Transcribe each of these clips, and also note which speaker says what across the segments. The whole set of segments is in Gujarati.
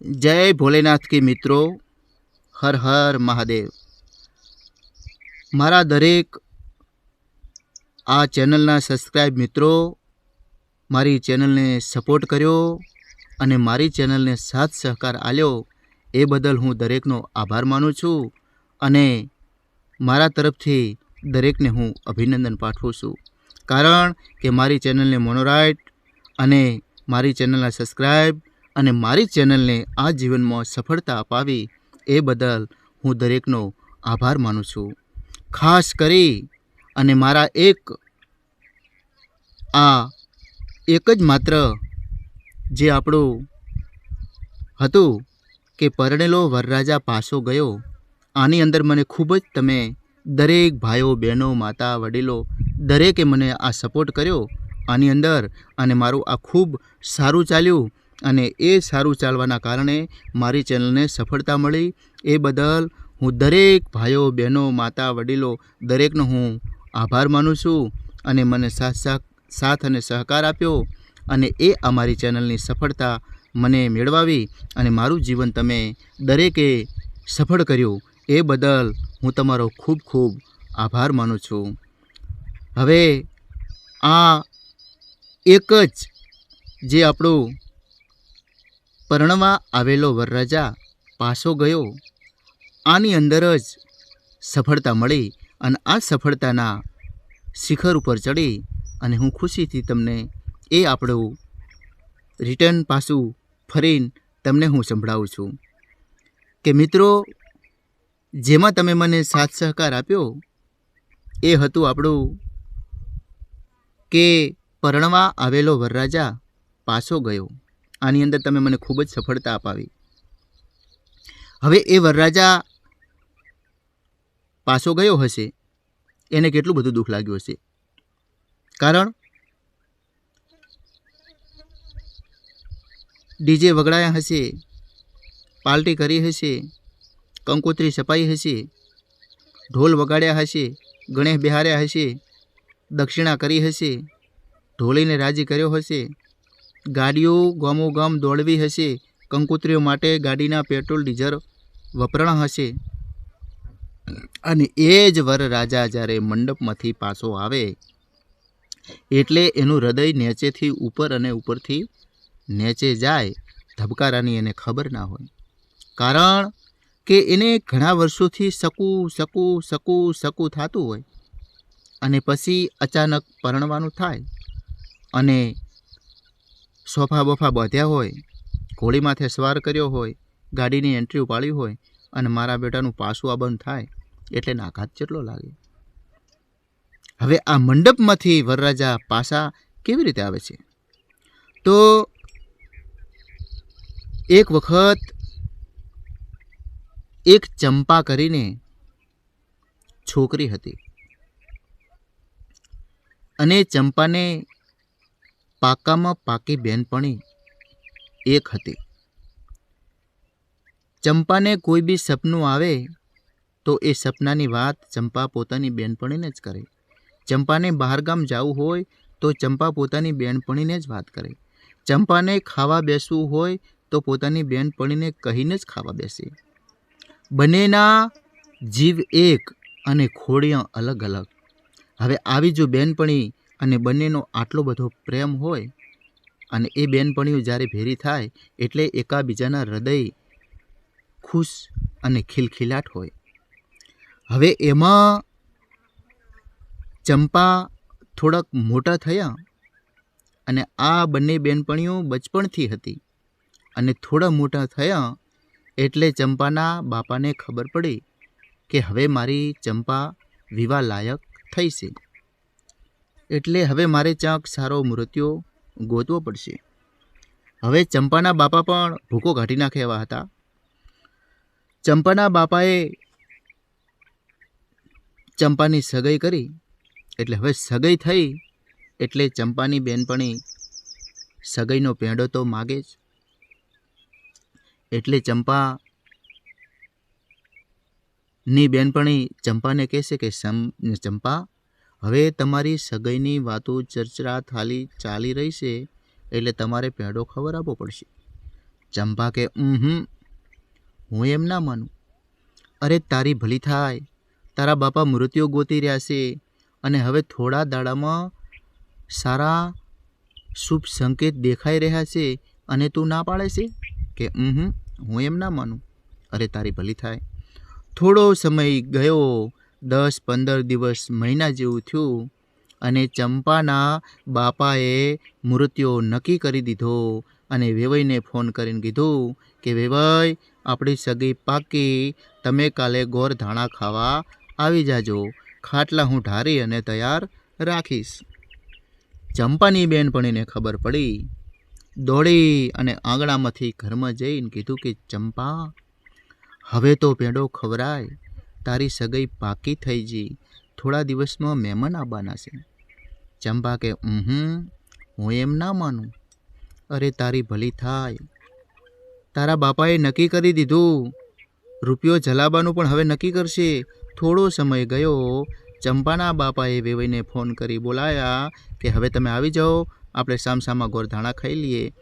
Speaker 1: જય ભોલેનાથ કે મિત્રો. હર હર મહાદેવ. મારા દરેક આ ચેનલના સબસ્ક્રાઈબ મિત્રો, મારી ચેનલને સપોર્ટ કર્યો અને મારી ચેનલને સાથ સહકાર આલ્યો એ બદલ હું દરેકનો આભાર માનું છું અને મારા તરફથી દરેકને હું અભિનંદન પાઠવું છું. કારણ કે મારી ચેનલને મોનોરાઇટ અને મારી ચેનલના સબસ્ક્રાઈબ અને મારી ચેનલને આ જીવનમાં સફળતા અપાવી એ બદલ હું દરેકનો આભાર માનું છું. ખાસ કરી અને મારા એક, આ એક જ માત્ર જે આપણું હતું કે પરણેલો વરરાજા પાસો ગયો. આની અંદર મને ખૂબ જ તમે દરેક ભાઈઓ, બહેનો, માતા, વડીલો દરેકે મને આ સપોર્ટ કર્યો. આની અંદર અને મારું આ ખૂબ સારું ચાલ્યું. અને એ સારું ચાલવાના કારણે મારી ચેનલને સફળતા મળી. એ બદલ હું દરેક ભાઈઓ, બહેનો, માતા, વડીલો, દરેકનો હું આભાર માનું છું અને મને સાથ સાથ અને સહકાર આપ્યો અને એ અમારી ચેનલની સફળતા મને મેળવાવી અને મારું જીવન તમે દરેકે સફળ કર્યું. એ બદલ હું તમારો ખૂબ ખૂબ આભાર માનું છું. હવે આ એક જ જે આપણું પરણવા આવેલો વરરાજા પાસો ગયો. આની અંદર જ સફળતા મળી અને આ સફળતાના શિખર ઉપર ચડી અને હું ખુશીથી તમને એ આપણું રિટર્ન પાછું ફરીને તમને હું સંભળાવું છું. કે મિત્રો, જેમાં તમે મને સાથ સહકાર આપ્યો એ હતું આપણું કે પરણવા આવેલો વરરાજા પાછો ગયો. આની અંદર તમે મને ખૂબ જ સફળતા અપાવી. હવે એ વરરાજા પાછો ગયો હશે, એને કેટલું બધું દુઃખ લાગ્યું હશે? કારણ? ડીજે વગડાયા હશે પાર્ટી કરી હશે, કંકોત્રી છપાઈ હશે, ઢોલ વગાડ્યા હશે, ગણેશ બિહાર્યા હશે, દક્ષિણા કરી હશે, ઢોલીને રાજી કર્યો હશે ગાડીઓ ગામોગામ દોડવી હશે, કંકોત્રીઓ માટે ગાડીના પેટ્રોલ, ડીઝલ વપરાણ હશે. અને એ જ વરરાજા જ્યારે મંડપમાંથી પાછો આવે, એટલે એનું હૃદય નીચેથી ઉપર અને ઉપરથી નીચે જાય, ધબકારાની એને ખબર ના હોય. કારણ કે એને ઘણા વર્ષોથી શકું શકું શકું શકું થતું હોય. અને પછી અચાનક પરણવાનું થાય. અને સોફા બોફા બાંધ્યા હોય ઘોડી માથે સવાર કર્યો હોય, ગાડીની એન્ટ્રી ઉપાડી હોય અને મારા બેટાનું પાસું આ બંધ થાય, એટલે નાઘાત જેટલો લાગે. હવે આ મંડપમાંથી વરરાજા પાસા કેવી રીતે આવે છે? તો એક વખત એક ચંપા કરીને છોકરી હતી અને ચંપાને પાકામાં પાકી બહેનપણી એક હતી. ચંપાને કોઈ બી સપનું આવે તો એ સપનાની વાત ચંપા પોતાની બહેનપણીને જ કરે. ચંપાને બહારગામ જવું હોય તો ચંપા પોતાની બહેનપણીને જ વાત કરે. ચંપાને ખાવા બેસવું હોય તો પોતાની બહેનપણીને કહીને જ ખાવા બેસે. બંનેના જીવ એક અને ખોડિયા અલગ અલગ. હવે આવી જો બેનપણી અને બંનેનો આટલો બધો પ્રેમ હોય અને એ બેનપણીઓ જ્યારે ભેરી થાય એટલે એકાબીજાના હૃદય ખુશ અને ખિલખિલાટ હોય. હવે એમાં ચંપા થોડાક મોટા થયા અને આ બંને બેનપણીઓ બચપણથી હતી અને થોડા મોટા થયા એટલે ચંપાના બાપાને ખબર પડી કે હવે મારી ચંપા વિવાહ લાયક થઈ છે એટલે હવે મારે ચાંક સારો મૃત્યુ ગોતવો પડશે. હવે ચંપાના બાપા પણ ભૂકો કાઢી નાખે એવા હતા. ચંપાના બાપાએ ચંપાની સગાઈ કરી, એટલે હવે સગાઈ થઈ, એટલે ચંપાની બેનપણી સગાઈનો પેંડો તો માગે જ. એટલે ચંપા ની બેનપણી ચંપાને કહેશે કે ચંપા હવે તમારી સગાઈની વાતો ચર્ચા થાલી ચાલી રહી છે એટલે તમારે પેંડો ખબર આપવો પડશે. ચંપા કે હમ હું એમ ના માનું. અરે, તારી ભલી થાય. તારા બાપા મૃત્યુ ગોતી રહ્યા છે અને હવે થોડા દાડામાં સારા શુભ સંકેત દેખાઈ રહ્યા છે અને તું ના પાડે છે? કે હમ હું એમ ના માનું. અરે, તારી ભલી થાય. થોડો સમય ગયો દસ પંદર દિવસ મહિના જેવું થયું અને ચંપાના બાપાએ મૃત્યુ નક્કી કરી દીધો અને વેવાઈને ફોન કરીને કીધું કે, વેવાઈ, આપણી સગી પાકી તમે કાલે ગોર ધાણા ખાવા આવી જાજો. ખાટલા હું ઢારી અને તૈયાર રાખીશ. ચંપાની બહેનપણીને ખબર પડી. દોડી અને આંગણામાંથી ઘરમાં જઈને કીધું કે, ચંપા, હવે તો પેંડો ખવરાય તારી સગાઈ પાકી થઈ જઈ થોડા દિવસમાં મહેમાન આવવાના છે. ચંપા કે હમ હું એમ ના માનું. અરે, તારી ભલી થાય. તારા બાપાએ નક્કી કરી દીધું. રૂપિયો જલાબાનું પણ હવે નક્કી કરશે. થોડો સમય ગયો. ચંપાના બાપાએ વેવાઈને ફોન કરી બોલાયા કે, હવે તમે આવી જાઓ. આપણે સામસામા ગોરધાણા ખાઈ લઈએ.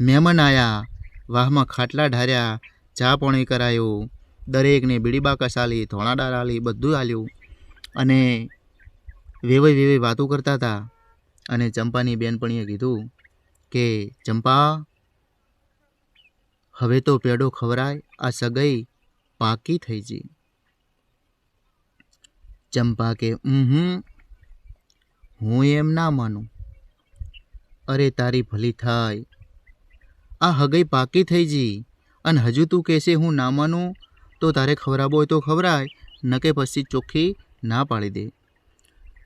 Speaker 1: મહેમાન આવ્યા વાહમાં ખાટલા ઢાર્યા. ચા પાણી કરાયું. દરેકને બીડી બાકસ આલી ધોણાડાર આલી, બધું આલ્યું. અને વેવાઈ વેવાઈ વાતો કરતા હતા. અને ચંપાની બેનપણીએ કીધું કે, ચંપા, હવે તો પેડો ખવરાય, આ સગાઈ પાકી થઈ ગઈ ચંપા કે હમ હું એમ ના માનું. અરે, તારી ભલી થાય. આ હગઈ પાકી થઈ જી. અને હજુ તું કહેશે હું ના માનું તો તારે ખવરાવો હોય તો ખવરાય ન કે પછી ચોખ્ખી ના પાડી દે.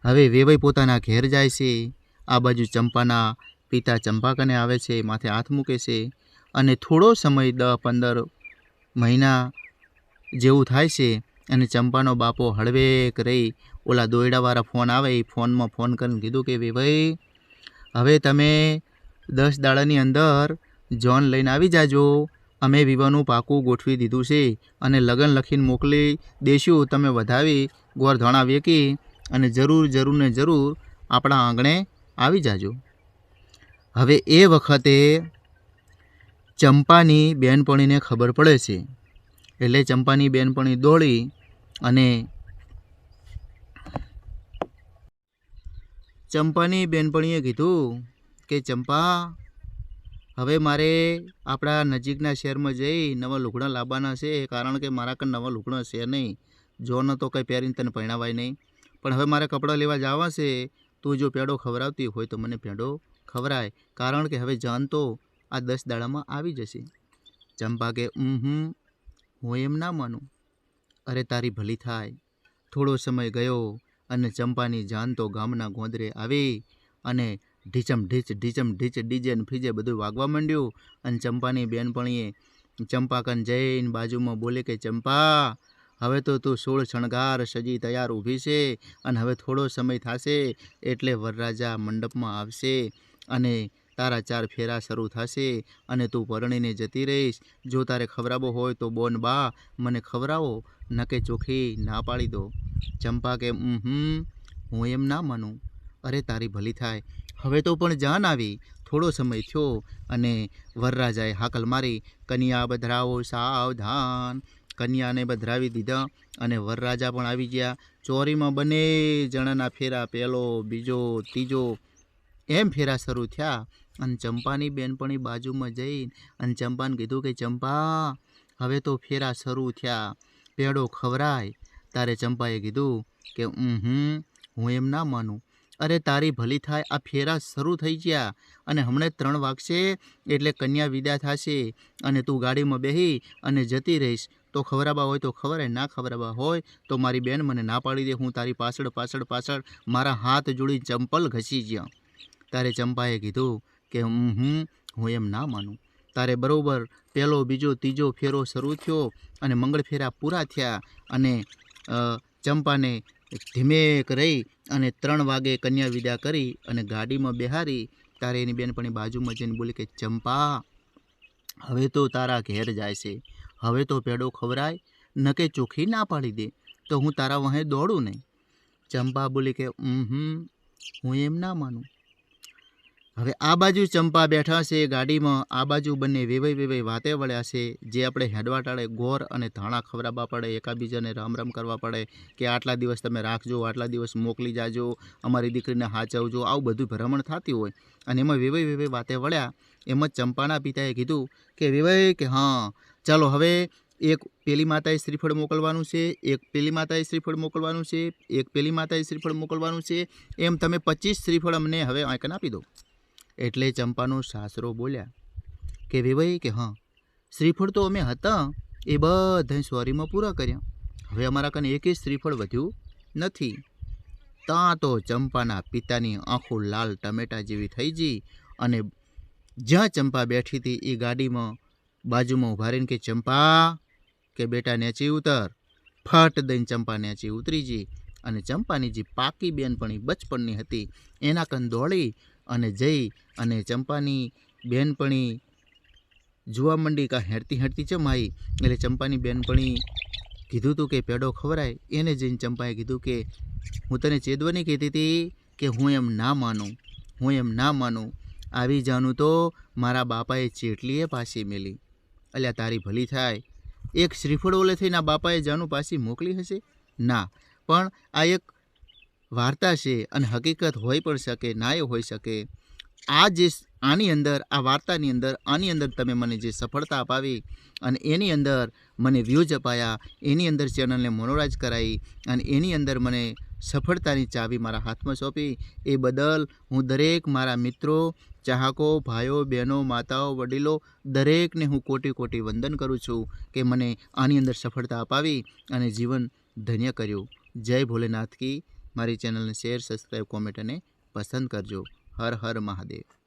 Speaker 1: હવે વેવાઈ પોતાના ઘેર જાય છે. આ બાજુ ચંપાના પિતા ચંપાકને આવે છે, માથે હાથ મૂકે છે અને થોડો સમય દસ પંદર મહિના જેવું થાય છે અને ચંપાનો બાપો હળવેક રહી ઓલા દોયડાવાળા ફોન આવે, એ ફોનમાં ફોન કરીને કીધું કે ભાઈ હવે તમે દસ દાડાની અંદર જોન લઈને આવી જાજો. અમે વિવાહનું પાકું ગોઠવી દીધું છે અને લગ્ન લખીને મોકલી દેશું. તમે વધાવી ગોર ધોણા વેકી અને જરૂર જરૂર ને જરૂર આપણા આંગણે આવી જાજો. હવે એ વખતે ચંપાની બેનપણીને ખબર પડે છે. એટલે ચંપાની બેનપણી દોડી અને ચંપાની બેનપણીએ કીધું કે, ચંપા હવે મારે આપણા નજીકના શહેરમાં જઈ નવા લુગડા લાવવાના છે, કારણ કે મારા કંઈ નવા લુગડા છે નહીં. જોન તો કંઈ પહેરીને તને પહેણાવાય નહીં. પણ હવે મારે કપડાં લેવા જવા છે, તું જો પેડો ખવડાવતી હોય તો મને પેડો ખવરાય કારણ કે હવે જાન તો આ દસ દાડામાં આવી જશે. ચંપા કે હમ હું એમ ના માનું. અરે તારી ભલી થાય. થોડો સમય ગયો અને ચંપાની જાન તો ગામના ગોંદરે આવી અને ઢીચમ ઢીચ ઢીચમ ઢીચ, ડીજે ને ફીજે બધું વાગવા માંડ્યું. અને ચંપાની બેનપણીએ ચંપાકન જઈને બાજુમાં બોલે કે, ચંપા, હવે તો તું સોળ શણગાર સજી તૈયાર ઊભી છે અને હવે થોડો સમય થશે એટલે વરરાજા મંડપમાં આવશે અને તારા ચાર ફેરા શરૂ થશે અને તું પરણીને જતી રહીશ. જો તારે ખવરાવો હોય તો બોન બા, મને ખવડાવો, નકે ચોખી ના પાડી દો. ચંપા કે હું એમ ના માનું. અરે, તારી ભલી થાય. હવે તો પણ જાન આવી. થોડો સમય થયો અને વરરાજાએ હાકલ મારી, કન્યા બધરાવો સાવધાન. કન્યાને બધરાવી દીધા અને વરરાજા પણ આવી ગયા. ચોરીમાં બંને જણાના ફેરા પહેલો, બીજો, ત્રીજો, એમ ફેરા શરૂ થયા. અને ચંપાની બેનપણી બાજુમાં જઈ અને ચંપાને કીધું કે, ચંપા, હવે તો ફેરા શરૂ થયા. પેડો ખવરાય તારે ચંપાએ કીધું કે હમ હું એમ ના માનું. અરે તારી ભલી થાય, આ ફેરા શરૂ થઈ ગયા અને હમણાં ત્રણ વાગશે એટલે કન્યા વિદા થશે અને તું ગાડીમાં બેહી અને જતી રહીશ. તો ખવરાબા હોય તો ખવરાય ના ખવરાબા હોય તો મારી બેન મને ના પાડી દે, હું તારી પાછળ પાછળ પાછળ મારા હાથ જોડી ચંપલ ઘસી ગયા તારે ચંપાએ કીધું કે હું હું એમ ના માનું. તારે બરાબર પહેલો, બીજો, ત્રીજો ફેરો શરૂ થયો અને મંગળ ફેરા પૂરા થયા અને ચંપાને ધીમેક રહી અને ત્રણ વાગે કન્યા વિદા કરી અને ગાડીમાં બેહારી, તારે એની બેનપણી બાજુમાં જઈને બોલી કે, ચંપા, હવે તો તારા ઘેર જાય છે. હવે તો પેડો ખવરાય. ન કે ચોખ્ખી ના પાડી દે. તો હું તારા વહે દોડું નહીં. ચંપા બોલી કે હમ હું એમ ના માનું. હવે આ બાજુ ચંપા બેઠા છે ગાડીમાં. આ બાજુ બંને વેવાઈ વેવાઈ વાતે વળ્યા છે. જે આપણે હેડવા ટાળે ગોર અને ધાણા ખવડાવવા પડે, એકાબીજાને રામ રામ કરવા પડે કે આટલા દિવસ તમે રાખજો, આટલા દિવસ મોકલી જાજો, અમારી દીકરીને હાચવજો, આવું બધું ભ્રમણ થતી હોય. અને એમાં વેવાઈ વેવાઈ વાતે વળ્યા. એમ જ ચંપાના પિતાએ કીધું કે, વેવાઈ, કે હા, ચાલો હવે એક પેલી માતાએ શ્રીફળ મોકલવાનું છે, એક પેલી માતાએ શ્રીફળ મોકલવાનું છે, એક પેલી માતાએ શ્રીફળ મોકલવાનું છે, એમ તમે પચીસ શ્રીફળ અમને હવે આંકન આપી દો. એટલે ચંપાનો સાસરો બોલ્યા, કે વેવાઈ, કે હા, શ્રીફળ તો અમે હતા, એ બધા સોરીમાં પૂરા કર્યા. હવે અમારા કને એકેય શ્રીફળ વધ્યું નથી. ત્યાં તો ચંપાના પિતાની આંખો લાલ ટમેટા જેવી થઈ ગઈ અને જ્યાં ચંપા બેઠી હતી એ ગાડીમાં બાજુમાં ઊભા રહીને કે, ચંપા, કે બેટા નેચી ઉતર. ફટ દઈને ચંપા નેચી ઉતરી ગઈ અને ચંપાની જે પાકી બેનપણી બચપણની હતી, એના કન દોડી અને જઈ અને ચંપાની બેનપણી જોવા માંડી કાં હેરતી હેરતી ચમ આવી એટલે ચંપાની બેનપણી કીધું તું કે પેડો ખવરાય એને જઈને ચંપાએ કીધું કે, હું તને ચેદવાની કહેતી હતી કે હું એમ ના માનું. હું એમ ના માનું. આવી જાનું તો મારા બાપાએ ચેટલીએ પાછી મેલી. અલ્યા, તારી ભલી થાય. એક શ્રીફળ ઓલે થઈને આ બાપાએ જાનું પાછી મોકલી હશે? ના. પણ આ એક વાર્તા છે અને હકીકત હોઈ પણ શકે નાય હોઈ શકે. આ જે આની અંદર, આ વાર્તાની અંદર, આની અંદર તમે મને જે સફળતા અપાવી અને એની અંદર મને વ્યૂઝ અપાયા, એની અંદર ચેનલને મોનોરાજ કરાવી અને એની અંદર મને સફળતાની ચાવી મારા હાથમાં સોંપી, એ બદલ હું દરેક મારા મિત્રો, ચાહકો, ભાઈઓ, બહેનો, માતાઓ, વડીલો, દરેકને હું કોટી કોટી વંદન કરું છું કે મને આની અંદર સફળતા અપાવી અને જીવન ધન્ય કર્યું. જય ભોલેનાથ કી મારી ચેનલને શેર સબસ્ક્રાઈબ કોમેન્ટ અને પસંદ કરજો. હર હર મહાદેવ.